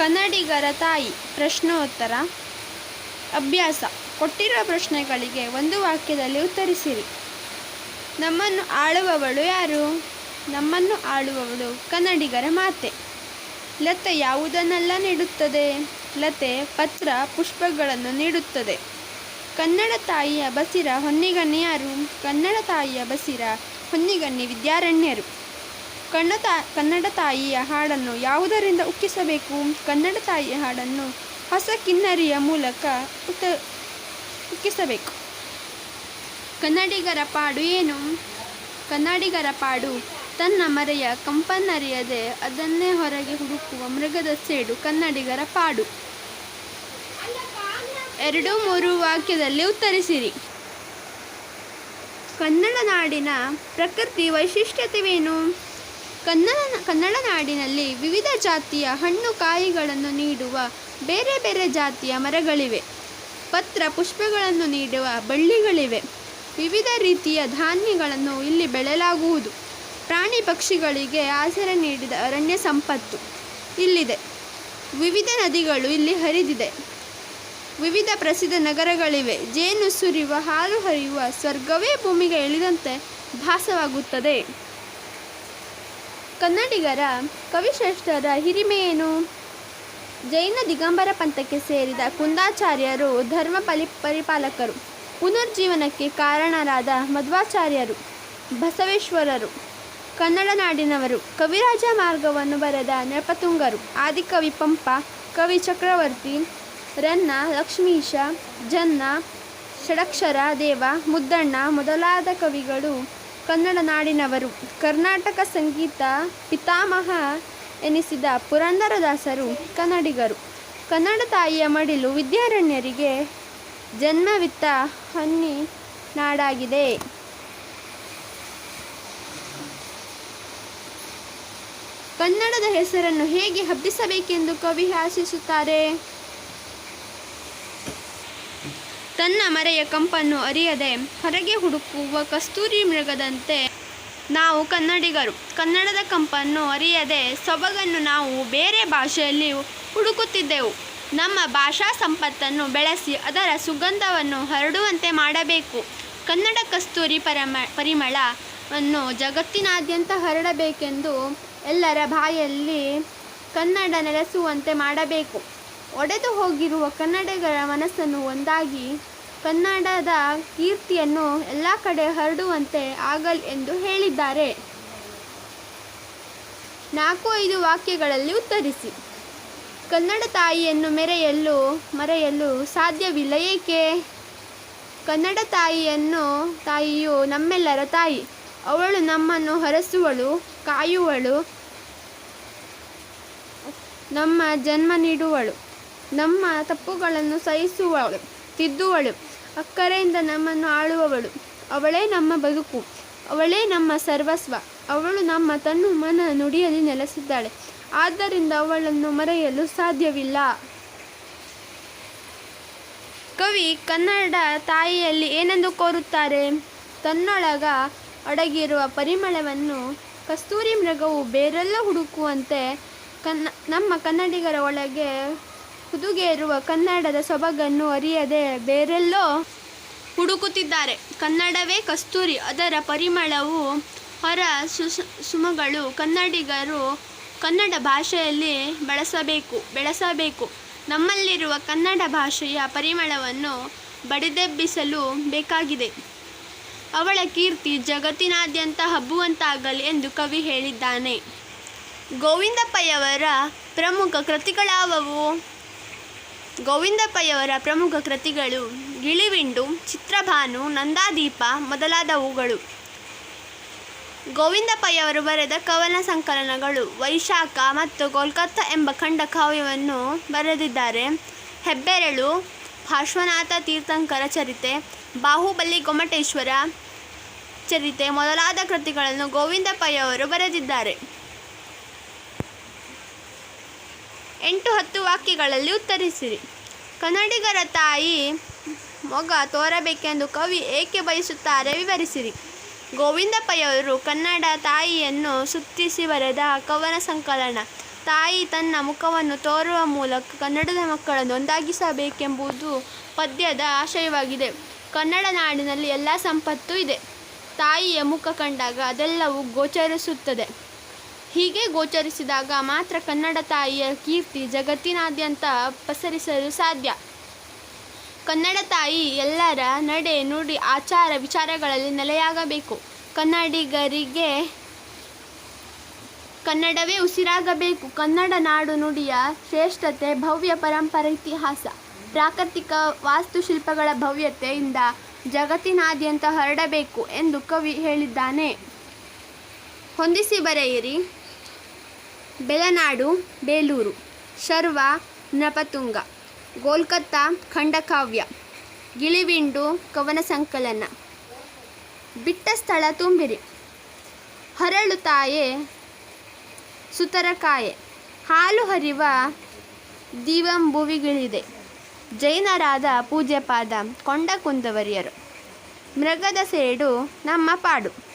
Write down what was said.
ಕನ್ನಡಿಗರ ತಾಯಿ. ಪ್ರಶ್ನೋತ್ತರ. ಅಭ್ಯಾಸ. ಕೊಟ್ಟಿರುವ ಪ್ರಶ್ನೆಗಳಿಗೆ ಒಂದು ವಾಕ್ಯದಲ್ಲಿ ಉತ್ತರಿಸಿರಿ. ನಮ್ಮನ್ನು ಆಳುವವಳು ಯಾರು? ನಮ್ಮನ್ನು ಆಳುವವಳು ಕನ್ನಡಿಗರ ಮಾತೆ. ಲತೆ ಯಾವುದನ್ನೆಲ್ಲ ನೀಡುತ್ತದೆ? ಲತೆ ಪತ್ರ, ಪುಷ್ಪಗಳನ್ನು ನೀಡುತ್ತದೆ. ಕನ್ನಡ ತಾಯಿಯ ಬಸಿರ ಹೊನ್ನಿಗಣ್ಣಿ ಯಾರು ಕನ್ನಡ ತಾಯಿಯ ಬಸಿರ ಹೊನ್ನಿಗಣ್ಣಿ ವಿದ್ಯಾರಣ್ಯರು. ಕನ್ನ ತಾ, ಕನ್ನಡ ತಾಯಿಯ ಹಾಡನ್ನು ಯಾವುದರಿಂದ ಉಕ್ಕಿಸಬೇಕು? ಕನ್ನಡ ತಾಯಿಯ ಹಾಡನ್ನು ಹೊಸ ಕಿನ್ನರಿಯ ಮೂಲಕ ಉತ್ತ ಉಕ್ಕಿಸಬೇಕು. ಕನ್ನಡಿಗರ ಪಾಡು ಏನು? ಕನ್ನಡಿಗರ ಪಾಡು, ತನ್ನ ಮರೆಯ ಕಂಪನ್ನರಿಯದೆ ಅದನ್ನೇ ಹೊರಗೆ ಹುಡುಕುವ ಮೃಗದ ಸೇಡು ಕನ್ನಡಿಗರ ಪಾಡು. ಎರಡು ಮೂರು ವಾಕ್ಯದಲ್ಲಿ ಉತ್ತರಿಸಿರಿ. ಕನ್ನಡ ನಾಡಿನ ಪ್ರಕೃತಿ ವೈಶಿಷ್ಟ್ಯತೆವೇನು ಕನ್ನಡ ಕನ್ನಡ ನಾಡಿನಲ್ಲಿ ವಿವಿಧ ಜಾತಿಯ ಹಣ್ಣು ಕಾಯಿಗಳನ್ನು ನೀಡುವ ಬೇರೆ ಬೇರೆ ಜಾತಿಯ ಮರಗಳಿವೆ. ಪತ್ರ ಪುಷ್ಪಗಳನ್ನು ನೀಡುವ ಬಳ್ಳಿಗಳಿವೆ. ವಿವಿಧ ರೀತಿಯ ಧಾನ್ಯಗಳನ್ನು ಇಲ್ಲಿ ಬೆಳೆಯಲಾಗುವುದು. ಪ್ರಾಣಿ ಪಕ್ಷಿಗಳಿಗೆ ಆಸರೆ ನೀಡಿದ ಅರಣ್ಯ ಸಂಪತ್ತು ಇಲ್ಲಿದೆ. ವಿವಿಧ ನದಿಗಳು ಇಲ್ಲಿ ಹರಿದಿದೆ. ವಿವಿಧ ಪ್ರಸಿದ್ಧ ನಗರಗಳಿವೆ. ಜೇನು ಸುರಿಯುವ ಹಾಲು ಹರಿಯುವ ಸ್ವರ್ಗವೇ ಭೂಮಿಗೆ ಇಳಿದಂತೆ ಭಾಸವಾಗುತ್ತದೆ. ಕನ್ನಡಿಗರ ಕವಿಶ್ರೇಷ್ಠರ ಹಿರಿಮೆಯೇನು? ಜೈನ ದಿಗಂಬರ ಪಂಥಕ್ಕೆ ಸೇರಿದ ಕುಂದಾಚಾರ್ಯರು ಧರ್ಮ ಪಲಿ ಪರಿಪಾಲಕರು, ಪುನರ್ಜೀವನಕ್ಕೆ ಕಾರಣರಾದ ಮಧ್ವಾಚಾರ್ಯರು, ಬಸವೇಶ್ವರರು, ಕನ್ನಡ ನಾಡಿನವರು, ಕವಿರಾಜ ಮಾರ್ಗವನ್ನು ಬರೆದ ನೃಪತುಂಗರು ಆದಿಕವಿ ಪಂಪ ಕವಿ ಚಕ್ರವರ್ತಿ, ರನ್ನ, ಲಕ್ಷ್ಮೀಶ, ಜನ್ನ, ಷಡಕ್ಷರ, ದೇವ, ಮುದ್ದಣ್ಣ ಮೊದಲಾದ ಕವಿಗಳು ಕನ್ನಡ ನಾಡಿನವರು. ಕರ್ನಾಟಕ ಸಂಗೀತ ಪಿತಾಮಹ ಎನಿಸಿದ ಪುರಂದರದಾಸರು ಕನ್ನಡಿಗರು. ಕನ್ನಡ ತಾಯಿಯ ಮಡಿಲು ವಿದ್ಯಾರಣ್ಯರಿಗೆ ಜನ್ಮವಿತ್ತ ಹನ್ನಿ ನಾಡಾಗಿದೆ. ಕನ್ನಡದ ಹೆಸರನ್ನು ಹೇಗೆ ಹಬ್ಬಿಸಬೇಕೆಂದು ಕವಿ ಆಶಿಸುತ್ತಾರೆ. ತನ್ನ ಮರೆಯ ಕಂಪನ್ನು ಅರಿಯದೆ ಹೊರಗೆ ಹುಡುಕುವ ಕಸ್ತೂರಿ ಮೃಗದಂತೆ ನಾವು ಕನ್ನಡಿಗರು. ಕನ್ನಡದ ಕಂಪನ್ನು ಅರಿಯದೆ ಸೊಬಗನ್ನು ನಾವು ಬೇರೆ ಭಾಷೆಯಲ್ಲಿ ಹುಡುಕುತ್ತಿದ್ದೆವು. ನಮ್ಮ ಭಾಷಾ ಸಂಪತ್ತನ್ನು ಬೆಳೆಸಿ ಅದರ ಸುಗಂಧವನ್ನು ಹರಡುವಂತೆ ಮಾಡಬೇಕು. ಕನ್ನಡ ಕಸ್ತೂರಿ ಪರಮ, ಪರಿಮಳವನ್ನು ಜಗತ್ತಿನಾದ್ಯಂತ ಹರಡಬೇಕೆಂದು ಎಲ್ಲರ ಬಾಯಲ್ಲಿ ಕನ್ನಡ ನೆಲೆಸುವಂತೆ ಮಾಡಬೇಕು. ಒಡೆದು ಹೋಗಿರುವ ಕನ್ನಡಿಗರ ಮನಸ್ಸನ್ನು ಒಂದಾಗಿ ಕನ್ನಡದ ಕೀರ್ತಿಯನ್ನು ಎಲ್ಲ ಕಡೆ ಹರಡುವಂತೆ ಆಗಲ್ ಎಂದು ಹೇಳಿದ್ದಾರೆ. ನಾಲ್ಕು ಐದು ವಾಕ್ಯಗಳಲ್ಲಿ ಉತ್ತರಿಸಿ. ಕನ್ನಡ ತಾಯಿಯನ್ನು ಮೆರೆಯಲು, ಮರೆಯಲು ಸಾಧ್ಯವಿಲ್ಲ ಏಕೆ? ಕನ್ನಡ ತಾಯಿಯನ್ನು ತಾಯಿಯು ನಮ್ಮೆಲ್ಲರ ತಾಯಿ. ಅವಳು ನಮ್ಮನ್ನು ಹರಸುವಳು, ಕಾಯುವಳು, ನಮ್ಮ ಜನ್ಮ ನೀಡುವಳು, ನಮ್ಮ ತಪ್ಪುಗಳನ್ನು ಸಹಿಸುವಳು, ತಿದ್ದುವಳು. ಅಕ್ಕರೆಯಿಂದ ನಮ್ಮನ್ನು ಆಳುವವಳು. ಅವಳೇ ನಮ್ಮ ಬದುಕು. ಅವಳೇ ನಮ್ಮ ಸರ್ವಸ್ವ. ಅವಳು ನಮ್ಮ ತನ್ನು ಮನ ನುಡಿಯಲ್ಲಿ ನೆಲೆಸಿದ್ದಾಳೆ. ಆದ್ದರಿಂದ ಅವಳನ್ನು ಮರೆಯಲು ಸಾಧ್ಯವಿಲ್ಲ. ಕವಿ ಕನ್ನಡ ತಾಯಿಯಲ್ಲಿ ಏನೆಂದು ಕೋರುತ್ತಾರೆ? ತನ್ನೊಳಗ ಅಡಗಿರುವ ಪರಿಮಳವನ್ನು ಕಸ್ತೂರಿ ಮೃಗವು ಬೇರೆಲ್ಲ ಹುಡುಕುವಂತೆ ಕನ್ನ, ನಮ್ಮ ಕನ್ನಡಿಗರ ಒಳಗೆ ಹುದುಗೇರುವ ಕನ್ನಡದ ಸೊಬಗನ್ನು ಅರಿಯದೆ ಬೇರೆಲ್ಲೋ ಹುಡುಕುತ್ತಿದ್ದಾರೆ. ಕನ್ನಡವೇ ಕಸ್ತೂರಿ. ಅದರ ಪರಿಮಳವು ಹೊರ ಸುಸ್ ಸುಮಗಳು ಕನ್ನಡಿಗರು ಕನ್ನಡ ಭಾಷೆಯಲ್ಲಿ ಬಳಸಬೇಕು, ಬೆಳೆಸಬೇಕು. ನಮ್ಮಲ್ಲಿರುವ ಕನ್ನಡ ಭಾಷೆಯ ಪರಿಮಳವನ್ನು ಬಡಿದೆಬ್ಬಿಸಲು ಬೇಕಾಗಿದೆ. ಅವಳ ಕೀರ್ತಿ ಜಗತ್ತಿನಾದ್ಯಂತ ಹಬ್ಬುವಂತಾಗಲಿ ಎಂದು ಕವಿ ಹೇಳಿದ್ದಾನೆ. ಗೋವಿಂದಪ್ಪಯ್ಯವರ ಪ್ರಮುಖ ಕೃತಿಗಳಾವವು ಗೋವಿಂದಪ್ಪಯ್ಯವರ ಪ್ರಮುಖ ಕೃತಿಗಳು ಗಿಳಿವಿಂಡು, ಚಿತ್ರಭಾನು, ನಂದಾದೀಪ ಮೊದಲಾದವುಗಳು. ಗೋವಿಂದಪ್ಪಯ್ಯವರು ಬರೆದ ಕವನ ಸಂಕಲನಗಳು ವೈಶಾಖ ಮತ್ತು ಕೋಲ್ಕತ್ತಾ ಎಂಬ ಖಂಡ ಕಾವ್ಯವನ್ನು ಬರೆದಿದ್ದಾರೆ. ಹೆಬ್ಬೆರಳು, ಪಾರ್ಶ್ವನಾಥ ತೀರ್ಥಂಕರ ಚರಿತೆ, ಬಾಹುಬಲಿ ಗೊಮ್ಮಟೇಶ್ವರ ಚರಿತೆ ಮೊದಲಾದ ಕೃತಿಗಳನ್ನು ಗೋವಿಂದಪ್ಪಯ್ಯವರು ಬರೆದಿದ್ದಾರೆ. ಎಂಟು ಹತ್ತು ವಾಕ್ಯಗಳಲ್ಲಿ ಉತ್ತರಿಸಿರಿ. ಕನ್ನಡಿಗರ ತಾಯಿ ಮೊಗ ತೋರಬೇಕೆಂದು ಕವಿ ಏಕೆ ಬಯಸುತ್ತಾರೆ ವಿವರಿಸಿರಿ. ಗೋವಿಂದಪ್ಪಯ್ಯವರು ಕನ್ನಡ ತಾಯಿಯನ್ನು ಸುತ್ತಿಸಿ ಬರೆದ ಕವನ ಸಂಕಲನ. ತಾಯಿ ತನ್ನ ಮುಖವನ್ನು ತೋರುವ ಮೂಲಕ ಕನ್ನಡದ ಮಕ್ಕಳನ್ನು ಒಂದಾಗಿಸಬೇಕೆಂಬುದು ಪದ್ಯದ ಆಶಯವಾಗಿದೆ. ಕನ್ನಡ ನಾಡಿನಲ್ಲಿ ಎಲ್ಲ ಸಂಪತ್ತು ಇದೆ. ತಾಯಿಯ ಮುಖ ಕಂಡಾಗ ಅದೆಲ್ಲವೂ ಗೋಚರಿಸುತ್ತದೆ. ಹೀಗೆ ಗೋಚರಿಸಿದಾಗ ಮಾತ್ರ ಕನ್ನಡ ತಾಯಿಯ ಕೀರ್ತಿ ಜಗತ್ತಿನಾದ್ಯಂತ ಪಸರಿಸಲು ಸಾಧ್ಯ. ಕನ್ನಡ ತಾಯಿ ಎಲ್ಲರ ನಡೆ ನುಡಿ ಆಚಾರ ವಿಚಾರಗಳಲ್ಲಿ ನೆಲೆಯಾಗಬೇಕು. ಕನ್ನಡಿಗರಿಗೆ ಕನ್ನಡವೇ ಉಸಿರಾಗಬೇಕು. ಕನ್ನಡ ನಾಡು ನುಡಿಯ ಶ್ರೇಷ್ಠತೆ, ಭವ್ಯ ಪರಂಪರೆ, ಇತಿಹಾಸ. ಪ್ರಾಕೃತಿಕ ವಾಸ್ತುಶಿಲ್ಪಗಳ ಭವ್ಯತೆಯಿಂದ ಜಗತ್ತಿನಾದ್ಯಂತ ಹರಡಬೇಕು ಎಂದು ಕವಿ ಹೇಳಿದ್ದಾನೆ. ಹೊಂದಿಸಿ ಬರೆಯಿರಿ. ಬೆಳನಾಡು, ಬೇಲೂರು, ಶರ್ವ, ನಪತುಂಗ ಕೋಲ್ಕತ್ತಾ ಖಂಡಕಾವ್ಯ, ಗಿಳಿವಿಂಡು ಕವನ ಸಂಕಲನ ಬಿಟ್ಟ ಸ್ಥಳ ತುಂಬಿರಿ. ಹರಳು ತಾಯೆ, ಸುತರಕಾಯೆ. ಹಾಲು ಹರಿವ ದಿವಂಬುವಿಗಿಳಿದೆ. ಜೈನರಾದ ಪೂಜ್ಯಪಾದ ಕೊಂಡ ಕುಂದವರಿಯರು ಮೃಗದ ಸೇಡು ನಮ್ಮ ಪಾಡು.